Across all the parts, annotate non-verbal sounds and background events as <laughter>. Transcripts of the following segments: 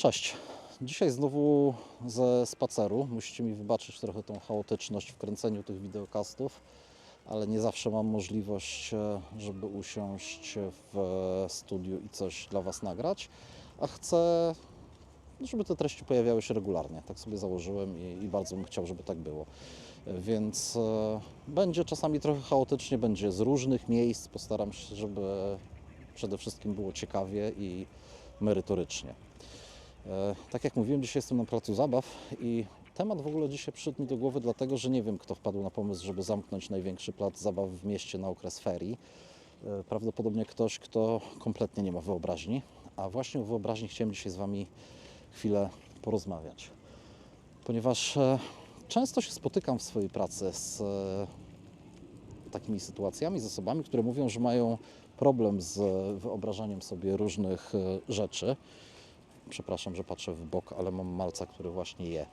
Cześć. Dzisiaj znowu ze spaceru. Musicie mi wybaczyć trochę tą chaotyczność w kręceniu tych wideokastów, ale nie zawsze mam możliwość, e, żeby usiąść w studiu i coś dla Was nagrać, a chcę, żeby te treści pojawiały się regularnie. Tak sobie założyłem i, i bardzo bym chciał, żeby tak było. Więc e, będzie czasami trochę chaotycznie, będzie z różnych miejsc. Postaram się, żeby przede wszystkim było ciekawie i merytorycznie. E, Tak jak mówiłem, dzisiaj jestem na placu zabaw i temat w ogóle dzisiaj przyszedł mi do głowy, dlatego że nie wiem, kto wpadł na pomysł, żeby zamknąć największy plac zabaw w mieście na okres ferii. E, Prawdopodobnie ktoś, kto kompletnie nie ma wyobraźni, a właśnie o wyobraźni chciałem dzisiaj z Wami chwilę porozmawiać. Ponieważ e, często się spotykam w swojej pracy z takimi sytuacjami, z osobami, które mówią, że mają problem z wyobrażaniem sobie różnych rzeczy. Przepraszam, że patrzę w bok, ale mam malca, który właśnie je.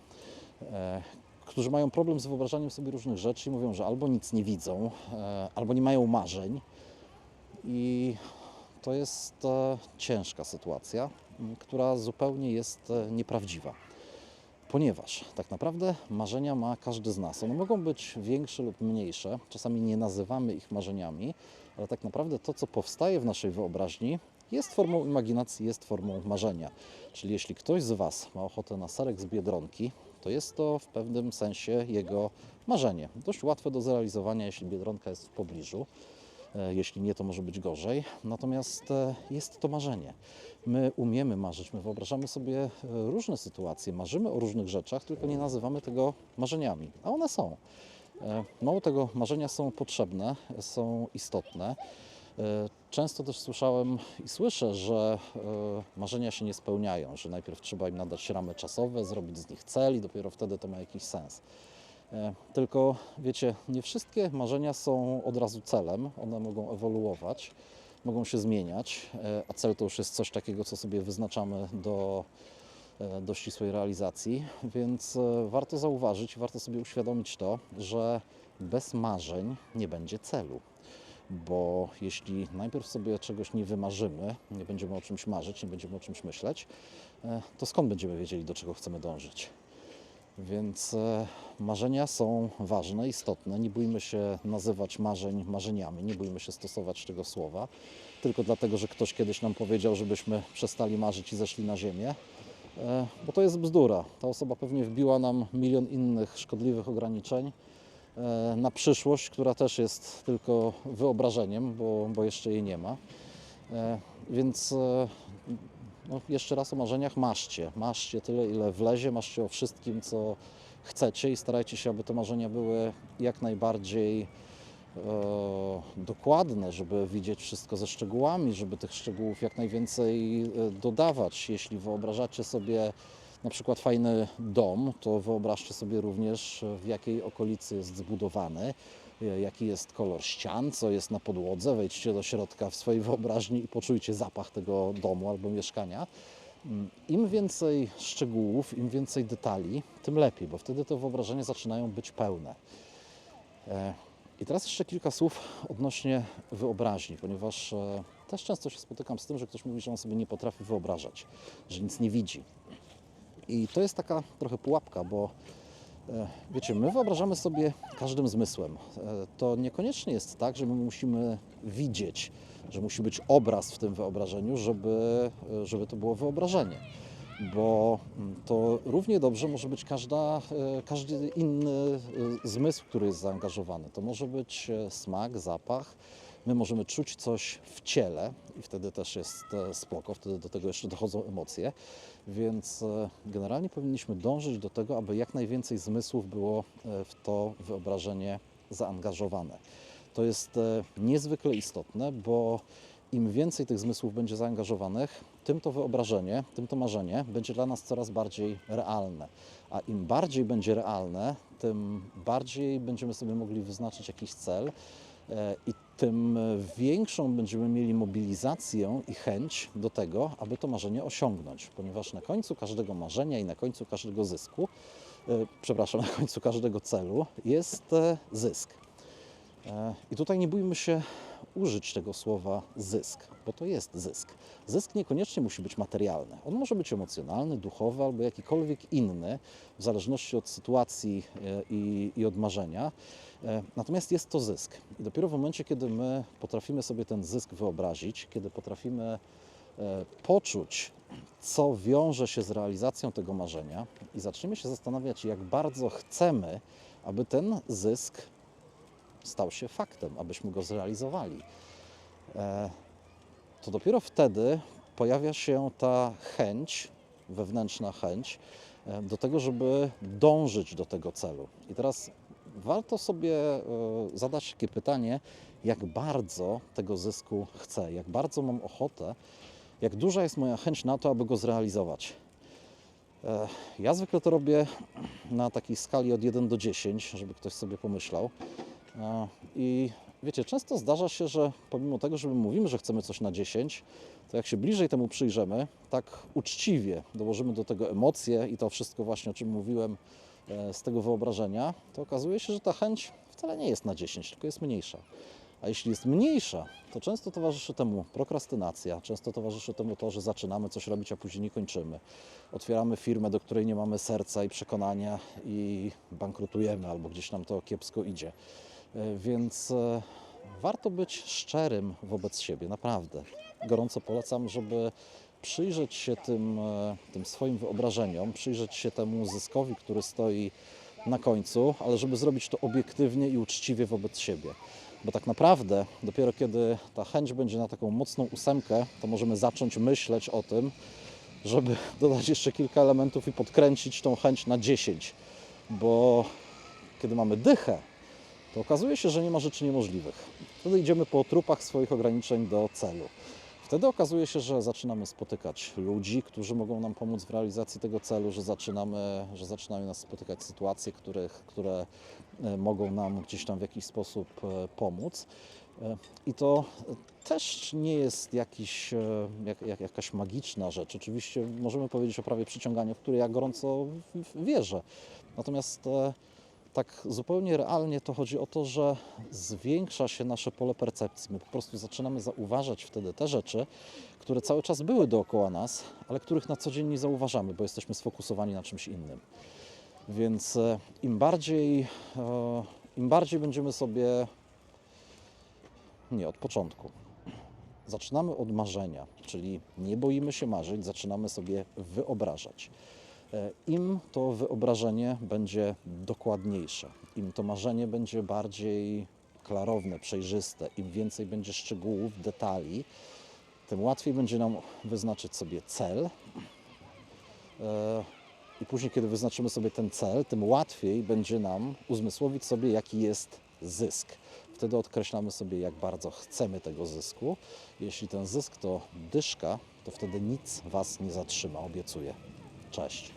E, Którzy mają problem z wyobrażaniem sobie różnych rzeczy i mówią, że albo nic nie widzą, e, albo nie mają marzeń. I to jest e, ciężka sytuacja, która zupełnie jest nieprawdziwa. Ponieważ tak naprawdę marzenia ma każdy z nas. One mogą być większe lub mniejsze, czasami nie nazywamy ich marzeniami, ale tak naprawdę to, co powstaje w naszej wyobraźni, jest formą imaginacji, jest formą marzenia. Czyli jeśli ktoś z Was ma ochotę na serek z biedronki, to jest to w pewnym sensie jego marzenie. Dość łatwe do zrealizowania, jeśli biedronka jest w pobliżu. E, Jeśli nie, to może być gorzej. Natomiast e, jest to marzenie. My umiemy marzyć, my wyobrażamy sobie e, różne sytuacje, marzymy o różnych rzeczach, tylko nie nazywamy tego marzeniami, a one są. Mało tego, marzenia są potrzebne, są istotne. E, Często też słyszałem i słyszę, że e, marzenia się nie spełniają, że najpierw trzeba im nadać ramy czasowe, zrobić z nich cel i dopiero wtedy to ma jakiś sens. E, Tylko wiecie, nie wszystkie marzenia są od razu celem, one mogą ewoluować, mogą się zmieniać, a cel to już jest coś takiego, co sobie wyznaczamy do, do ścisłej realizacji, więc warto zauważyć, warto sobie uświadomić to, że bez marzeń nie będzie celu. Bo jeśli najpierw sobie czegoś nie wymarzymy, nie będziemy o czymś marzyć, nie będziemy o czymś myśleć, e, to skąd będziemy wiedzieli, do czego chcemy dążyć? Więc e, marzenia są ważne, istotne. Nie bójmy się nazywać marzeń marzeniami, nie bójmy się stosować tego słowa, tylko dlatego, że ktoś kiedyś nam powiedział, żebyśmy przestali marzyć i zeszli na ziemię, e, bo to jest bzdura. Ta osoba pewnie wbiła nam milion innych szkodliwych ograniczeń na przyszłość, która też jest tylko wyobrażeniem, bo, bo jeszcze jej nie ma. E, Więc e, no, jeszcze raz o marzeniach marzcie. Marzcie tyle, ile wlezie, marzcie o wszystkim, co chcecie i starajcie się, aby te marzenia były jak najbardziej e, dokładne, żeby widzieć wszystko ze szczegółami, żeby tych szczegółów jak najwięcej e, dodawać. Jeśli wyobrażacie sobie na przykład fajny dom, to wyobraźcie sobie również w jakiej okolicy jest zbudowany, e, jaki jest kolor ścian, co jest na podłodze. Wejdźcie do środka w swojej wyobraźni i poczujcie zapach tego domu albo mieszkania. Mm, Im więcej szczegółów, im więcej detali, tym lepiej, bo wtedy te wyobrażenia zaczynają być pełne. E, I teraz jeszcze kilka słów odnośnie wyobraźni, ponieważ e, też często się spotykam z tym, że ktoś mówi, że on sobie nie potrafi wyobrażać, że nic nie widzi. I to jest taka trochę pułapka, bo e, wiecie, my wyobrażamy sobie każdym zmysłem. E, To niekoniecznie jest tak, że my musimy widzieć, że musi być obraz w tym wyobrażeniu, żeby, e, żeby to było wyobrażenie. Bo mm, to równie dobrze może być każda, każdy inny zmysł, który jest zaangażowany. To może być smak, zapach. My możemy czuć coś w ciele i wtedy też jest e, spoko, wtedy do tego jeszcze dochodzą emocje. Więc e, generalnie powinniśmy dążyć do tego, aby jak najwięcej zmysłów było e, w to wyobrażenie zaangażowane. To jest niezwykle istotne, bo im więcej tych zmysłów będzie zaangażowanych, tym to wyobrażenie, tym to marzenie będzie dla nas coraz bardziej realne. A im bardziej będzie realne, tym bardziej będziemy sobie mogli wyznaczyć jakiś cel i tym e, większą będziemy mieli mobilizację i chęć do tego, aby to marzenie osiągnąć, ponieważ na końcu każdego marzenia i na końcu każdego zysku, e, przepraszam, <laughs> na końcu każdego celu jest e, zysk. I tutaj nie bójmy się użyć tego słowa zysk, bo to jest zysk. Zysk niekoniecznie musi być materialny. On może być emocjonalny, duchowy albo jakikolwiek inny, w zależności od sytuacji e, i, i od marzenia. E, Natomiast jest to zysk. I dopiero w momencie, kiedy my potrafimy sobie ten zysk wyobrazić, kiedy potrafimy e, poczuć, co wiąże się z realizacją tego marzenia i zaczniemy się zastanawiać, jak bardzo chcemy, aby ten zysk stał się faktem, abyśmy go zrealizowali. E, To dopiero wtedy pojawia się ta chęć, wewnętrzna chęć e, do tego, żeby dążyć do tego celu. I teraz warto sobie e, zadać takie pytanie, jak bardzo tego zysku chcę, jak bardzo mam ochotę, jak duża jest moja chęć na to, aby go zrealizować. Ja zwykle to robię na takiej skali od 1 do 10, żeby ktoś sobie pomyślał. E, I wiecie, często zdarza się, że pomimo tego, że my mówimy, że chcemy coś na 10, to jak się bliżej temu przyjrzymy, tak uczciwie dołożymy do tego emocje i to wszystko właśnie, o czym mówiłem, e, z tego wyobrażenia, to okazuje się, że ta chęć wcale nie jest na 10, tylko jest mniejsza. A jeśli jest mniejsza, to często towarzyszy temu prokrastynacja, często towarzyszy temu to, że zaczynamy coś robić, a później nie kończymy. Otwieramy firmę, do której nie mamy serca i przekonania i bankrutujemy, albo gdzieś nam to kiepsko idzie. E, Więc e, warto być szczerym wobec siebie, naprawdę. Gorąco polecam, żeby przyjrzeć się tym, e, tym swoim wyobrażeniom, przyjrzeć się temu zyskowi, który stoi na końcu, ale żeby zrobić to obiektywnie i uczciwie wobec siebie. Bo tak naprawdę dopiero kiedy ta chęć będzie na taką mocną ósemkę, to możemy zacząć myśleć o tym, żeby <laughs> dodać jeszcze kilka elementów i podkręcić tą chęć na 10. Bo kiedy mamy dychę, to okazuje się, że nie ma rzeczy niemożliwych. Wtedy idziemy po trupach swoich ograniczeń do celu. Wtedy okazuje się, że zaczynamy spotykać ludzi, którzy mogą nam pomóc w realizacji tego celu, że zaczynamy, że zaczynają nas spotykać sytuacje, których, które e, mogą nam gdzieś tam w jakiś sposób e, pomóc. E, I to też nie jest jakiś, jak, jak, jakaś magiczna rzecz. Oczywiście możemy powiedzieć o prawie przyciągania, w które ja gorąco wierzę. Natomiast tak zupełnie realnie to chodzi o to, że zwiększa się nasze pole percepcji. My po prostu zaczynamy zauważać wtedy te rzeczy, które cały czas były dookoła nas, ale których na co dzień nie zauważamy, bo jesteśmy sfokusowani na czymś innym. Więc e, im bardziej, e, im bardziej będziemy sobie. Nie, od początku. Zaczynamy od marzenia, czyli nie boimy się marzyć, zaczynamy sobie wyobrażać. E, Im to wyobrażenie będzie dokładniejsze, im to marzenie będzie bardziej klarowne, przejrzyste, im więcej będzie szczegółów, detali, tym łatwiej będzie nam wyznaczyć sobie cel. E, I później, kiedy wyznaczymy sobie ten cel, tym łatwiej będzie nam uzmysłowić sobie, jaki jest zysk. Wtedy odkreślamy sobie, jak bardzo chcemy tego zysku. Jeśli ten zysk to dyszka, to wtedy nic Was nie zatrzyma, obiecuję. Cześć.